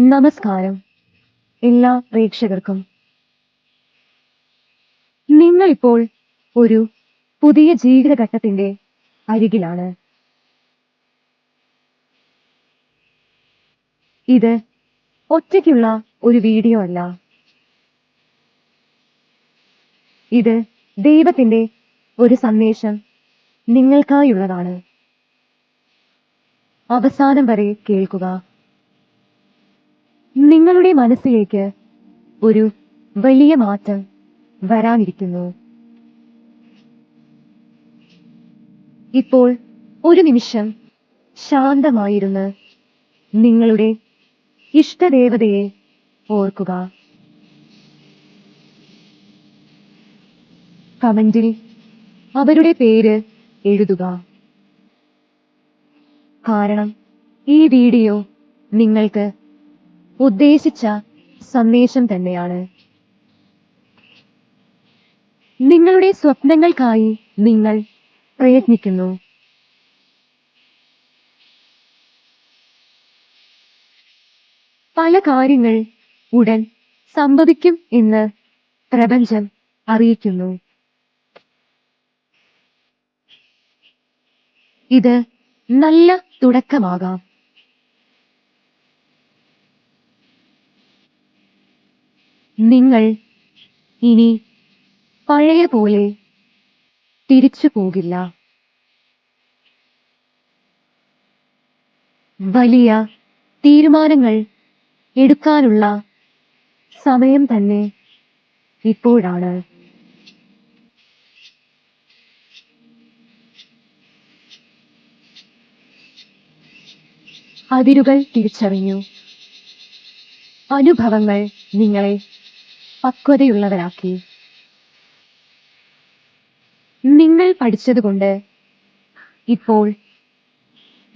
നമസ്കാരം. എല്ലാ പ്രേക്ഷകർക്കും. നിങ്ങൾ ഇപ്പോൾ ഒരു പുതിയ ജീവിതഘട്ടത്തിന്റെ അരികിലാണ്. ഇത് ഒറ്റയ്ക്കുള്ള ഒരു വീഡിയോ അല്ല. ഇത് ദൈവത്തിന്റെ ഒരു സന്ദേശം നിങ്ങൾക്കായുള്ളതാണ്. അവസാനം വരെ കേൾക്കുക. നിങ്ങളുടെ മനസ്സിലേക്ക് ഒരു വലിയ മാറ്റം വരാനിരിക്കുന്നു. ഇപ്പോൾ ഒരു നിമിഷം ശാന്തമായിരുന്ന് നിങ്ങളുടെ ഇഷ്ടദേവതയെ ഓർക്കുക. കമന്റിൽ അവരുടെ പേര് എഴുതുക. കാരണം ഈ വീഡിയോ നിങ്ങൾക്ക് ഉദ്ദേശിച്ച സന്ദേശം തന്നെയാണ്. നിങ്ങളുടെ സ്വപ്നങ്ങൾക്കായി നിങ്ങൾ പ്രയത്നിക്കുന്നു. പല കാര്യങ്ങൾ ഉടൻ സംഭവിക്കും എന്ന് പ്രപഞ്ചം അറിയിക്കുന്നു. ഇത് നല്ല തുടക്കമാകാം. നിങ്ങൾ ഇനി പഴയ പോലെ തിരിച്ചു പോകില്ല. വലിയ തീരുമാനങ്ങൾ എടുക്കാനുള്ള സമയം തന്നെ ഇപ്പോഴാണ്. അതിരുകൾ തിരിച്ചറിഞ്ഞു. അനുഭവങ്ങൾ നിങ്ങളെ പക്വതയുള്ളവരാക്കി. നിങ്ങൾ പഠിച്ചതുകൊണ്ട് ഇപ്പോൾ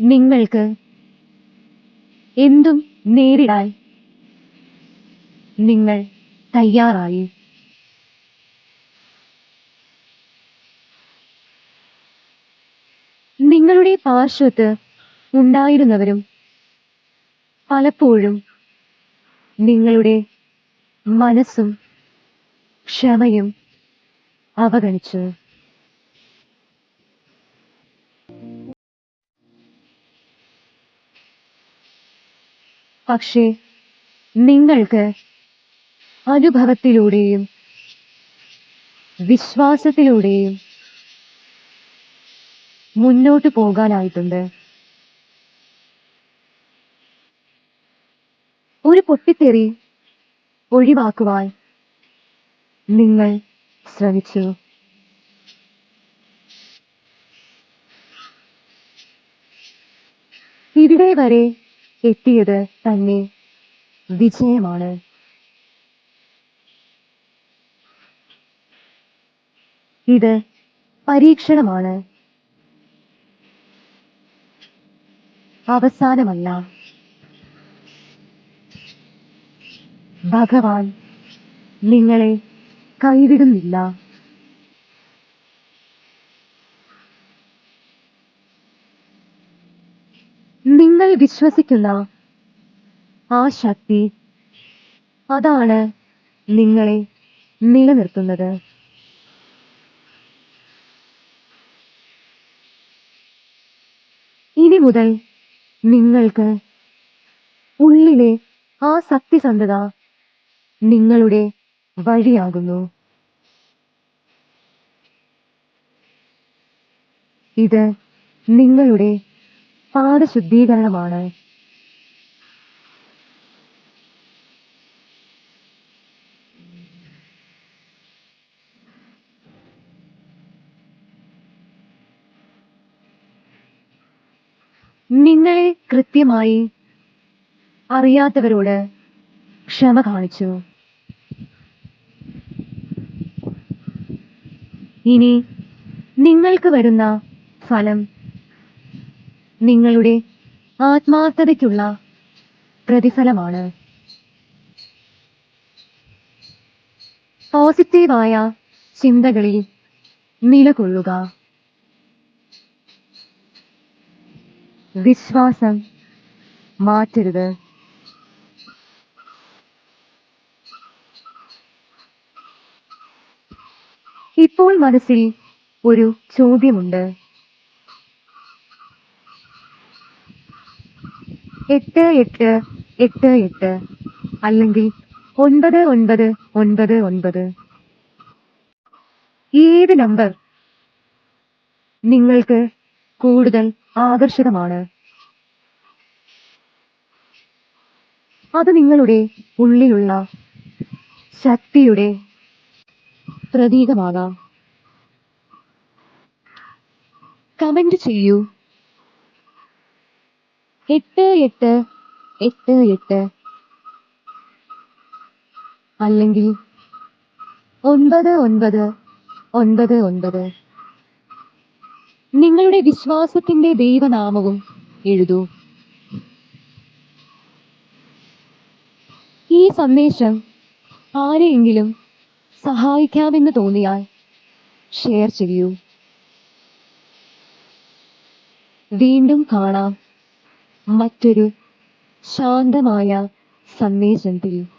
നിങ്ങൾക്ക് എന്തും നേരിടാൻ നിങ്ങൾ തയ്യാറായി. നിങ്ങളുടെ പാർശ്വത്ത് ഉണ്ടായിരുന്നവരും പലപ്പോഴും നിങ്ങളുടെ മനസ്സും ക്ഷമയും അവഗണിച്ചു. പക്ഷേ നിങ്ങൾക്ക് അനുഭവത്തിലൂടെയും വിശ്വാസത്തിലൂടെയും മുന്നോട്ട് പോകാനായിട്ടുണ്ട്. ഒരു പൊട്ടിത്തെറി ഒഴിവാക്കുവാൻ നിങ്ങൾ ശ്രമിച്ചു. ഇവിടെ വരെ എത്തിയത് തന്നെ വിജയമാണ്. ഇത് പരീക്ഷണമാണ്. അവസാനമല്ല. ഭഗവാൻ നിങ്ങളെ കൈവിടുന്നില്ല. നിങ്ങൾ വിശ്വസിക്കുന്ന ആ ശക്തി അതാണ് നിങ്ങളെ നിലനിർത്തുന്നത്. ഇനി മുതൽ നിങ്ങൾക്ക് ഉള്ളിലെ ആ സത്യസന്ധത നിങ്ങളുടെ വഴിയാകുന്നു. ഇത് നിങ്ങളുടെ പാദശുദ്ധീകരണമാണ്. നിങ്ങളെ കൃത്യമായി അറിയാത്തവരോട് ക്ഷമ കാണിച്ചു. ഇനി നിങ്ങൾക്ക് വരുന്ന ഫലം നിങ്ങളുടെ ആത്മാർത്ഥതയ്ക്കുള്ള പ്രതിഫലമാണ്. പോസിറ്റീവായ ചിന്തകളിൽ നിലകൊള്ളുക. വിശ്വാസം മാറ്റരുത്. മനസ്സിൽ ഒരു ചോദ്യമുണ്ട്. എട്ട് എട്ട് എട്ട് എട്ട് അല്ലെങ്കിൽ ഒൻപത് ഒൻപത് ഒൻപത് ഒൻപത്. ഏത് നമ്പർ നിങ്ങൾക്ക് കൂടുതൽ ആകർഷകമാണ്? അത് നിങ്ങളുടെ ഉള്ളിലുള്ള ശക്തിയുടെ പ്രതീകമാകാം. കമന്റ് ചെയ്യൂ. എട്ട് എട്ട് എട്ട് എട്ട്. അല്ലെങ്കിൽ ഒൻപത് ഒൻപത് ഒൻപത് ഒൻപത്. നിങ്ങളുടെ വിശ്വാസത്തിന്റെ ദൈവനാമവും എഴുതൂ. ഈ സന്ദേശം ആരെയെങ്കിലും സഹായിക്കാമെന്ന് തോന്നിയാൽ ഷെയർ ചെയ്യൂ. വീണ്ടും കാണാം. മറ്റൊരു ശാന്തമായ സന്ദേശത്തിൽ.